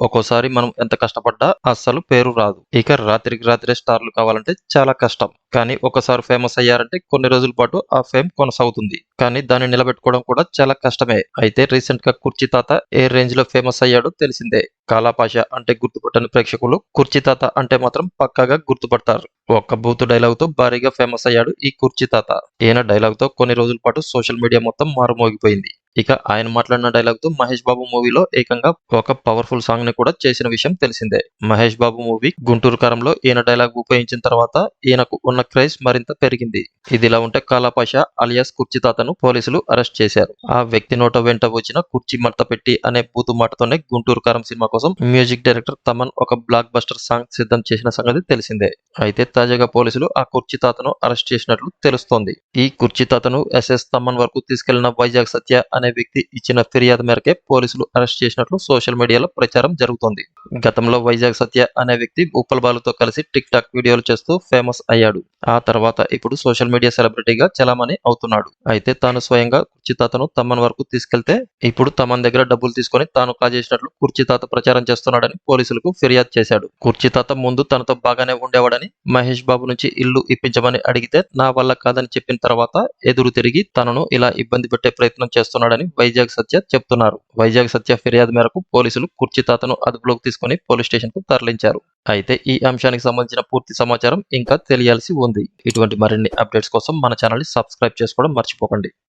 ఒక్కోసారి మనం ఎంత కష్టపడ్డా అస్సలు పేరు రాదు. ఇక రాత్రికి రాత్రే స్టార్లు కావాలంటే చాలా కష్టం. కానీ ఒకసారి ఫేమస్ అయ్యారంటే కొన్ని రోజుల పాటు ఆ ఫేమ్ కొనసాగుతుంది. కానీ దాన్ని నిలబెట్టుకోవడం కూడా చాలా కష్టమే. అయితే రీసెంట్గా కుర్చీ తాత ఏ రేంజ్లో ఫేమస్ అయ్యాడో తెలిసిందే. కాలాపాష అంటే గుర్తుపట్టని ప్రేక్షకులు కుర్చీ తాత అంటే మాత్రం పక్కాగా గుర్తుపడతారు. ఒక్క బూత్ డైలాగ్తో భారీగా ఫేమస్ అయ్యాడు ఈ కుర్చీ తాత. ఈయన డైలాగ్తో కొన్ని రోజుల పాటు సోషల్ మీడియా మొత్తం మారుమోగిపోయింది. ఇక ఆయన మాట్లాడిన డైలాగ్తో మహేష్ బాబు మూవీలో ఏకంగా ఒక పవర్ఫుల్ సాంగ్ని కూడా చేసిన విషయం తెలిసిందే. మహేష్ బాబు మూవీ గుంటూరు కారంలో ఈయన డైలాగ్ ఉపయోగించిన తర్వాత ఈయనకు ఉన్న క్రేజ్ మరింత పెరిగింది. ఇదిలా ఉంటే కాలాపాష అలియాస్ కుర్చీ తాతను పోలీసులు అరెస్ట్ చేశారు. ఆ వ్యక్తి నోట వెంట వచ్చిన కుర్చీ మడత పెట్టి అనే బూతు మాటతోనే గుంటూరు కారం సినిమా కోసం మ్యూజిక్ డైరెక్టర్ తమన్ ఒక బ్లాక్ బస్టర్ సాంగ్ సిద్ధం చేసిన సంగతి తెలిసిందే. అయితే తాజాగా పోలీసులు ఆ కుర్చీ తాతను అరెస్ట్ చేసినట్లు తెలుస్తోంది. ఈ కుర్చీ తాతను ఎస్ఎస్ తమన్ వరకు తీసుకెళ్ళిన వైజాగ్ సత్య అనే వ్యక్తి ఇచ్చిన ఫిర్యాదు మేరకే పోలీసులు అరెస్ట్ చేసినట్లు సోషల్ మీడియాలో ప్రచారం జరుగుతోంది. గతంలో వైజాగ్ సత్య అనే వ్యక్తి ఉప్పల్ బాలుతో కలిసి టిక్ టాక్ వీడియోలు చేస్తూ ఫేమస్ అయ్యాడు. ఆ తర్వాత ఇప్పుడు సోషల్ మీడియా సెలబ్రిటీగా చలామణి అవుతున్నాడు. అయితే తాను స్వయంగా కుర్చితాతను తమ్మన్ వరకు తీసుకెళ్తే ఇప్పుడు తమన్ దగ్గర డబ్బులు తీసుకొని తాను కాజేసినట్లు కుర్చితాత ప్రచారం చేస్తున్నాడని పోలీసులకు ఫిర్యాదు చేశాడు. కుర్చితాత ముందు తనతో బాగానే ఉండేవాడని మహేష్ బాబు నుంచి ఇల్లు ఇప్పించమని అడిగితే నా వల్ల కాదని చెప్పిన తర్వాత ఎదురు తిరిగి తనను ఇలా ఇబ్బంది పెట్టే ప్రయత్నం చేస్తున్నాడని వైజాగ్ సత్య చెప్తున్నారు. వైజాగ్ సత్య ఫిర్యాదు మేరకు పోలీసులు కుర్చితాతను అదుపులోకి తీసుకుని పోలీస్ స్టేషన్కు తరలించారు. అయితే ఈ అంశానికి సంబంధించిన పూర్తి సమాచారం ఇంకా తెలియాల్సి ఉంది. ఇటువంటి మరిన్ని అప్డేట్స్ కోసం మన ఛానల్ని సబ్స్క్రైబ్ చేసుకోవడం మర్చిపోకండి.